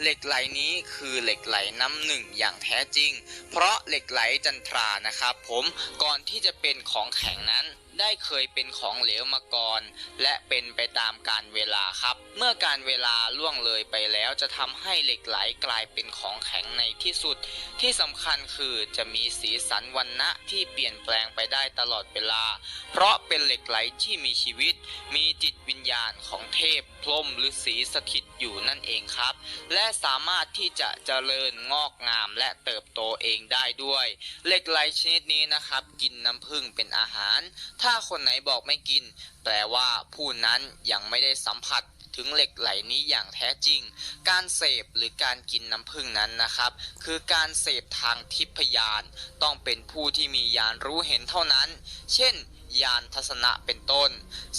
เหล็กไหลนี้คือเหล็กไหลน้ำหนึ่งอย่างแท้จริง เพราะเหล็กไหลจันทรานะครับผมก่อนที่จะเป็นของแข็งนั้นได้เคยเป็นของเหลวมาก่อน และเป็นไปตามการเวลาครับ เมื่อการเวลาล่วงเลยไปแล้วจะทำให้เหล็กไหลกลายเป็นของแข็งในที่สุด ที่สำคัญคือจะมีสีสันวันณะที่เปลี่ยนแปลงไปได้ตลอดเวลา เพราะเป็นเหล็กไหลที่มีชีวิต มีจิตวิญญาณของเทพพรมหรือสีสถิตอยู่นั่นเองครับ และสามารถที่จะเจริญงอกงามและเติบโตเองได้ด้วย เหล็กไหลชนิดนี้นะครับ กินน้ำผึ้งเป็นอาหารถ้าคนไหนบอกไม่กิน แปลว่าผู้นั้นยังไม่ได้สัมผัสถึงเหล็กไหลนี้อย่างแท้จริง การเสพหรือการกินน้ำผึ้งนั้นนะครับ คือการเสพทางทิพยาน ต้องเป็นผู้ที่มียานรู้เห็นเท่านั้น เช่น ยานทัศนะเป็นต้น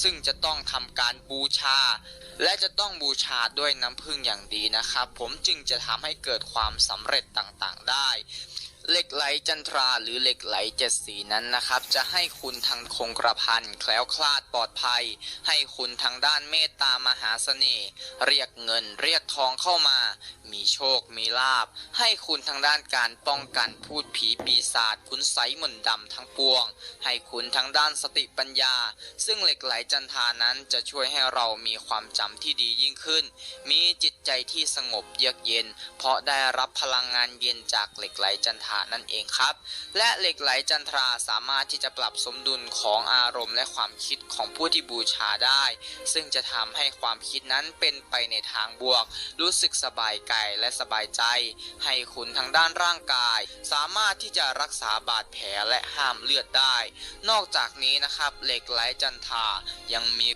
ซึ่งจะต้องทำการบูชา และจะต้องบูชาด้วยน้ำผึ้งอย่างดีนะครับ ผมจึงจะทำให้เกิดความสำเร็จต่างๆได้ เหล็กไหลจันทราหรือเหล็กไหลเจ็ดสีนั้นนะครับ จะให้คุณทางคงกระพันแคล้วคลาดปลอดภัย ให้คุณทางด้านเมตตามหาเสน่ห์เรียกเงินเรียกทองเข้ามา มีโชคมีลาบ ให้คุณทางด้านการป้องกันพูดผีปีศาจคุณไสยมนต์ดำทั้งปวง ให้คุณทางด้านสติปัญญา ซึ่งเหล็กไหลจันทานั้นจะช่วยให้เรามีความจำที่ดียิ่งขึ้น มีจิตใจที่สงบเยือกเย็น เพราะได้รับพลังงานเย็นจากเหล็กไหลจันทรานั่นเองครับ และเหล็กไหลจันทราสามารถที่จะปรับสมดุลของอารมณ์และความคิดของผู้ที่บูชาได้ ซึ่งจะทำให้ความคิดนั้นเป็นไปในทางบวก รู้สึกสบายกายและสบายใจ ให้คุณทางด้านร่างกาย สามารถที่จะรักษาบาดแผลและห้ามเลือดได้ นอกจากนี้นะครับเหล็กไหลจันทรายังมี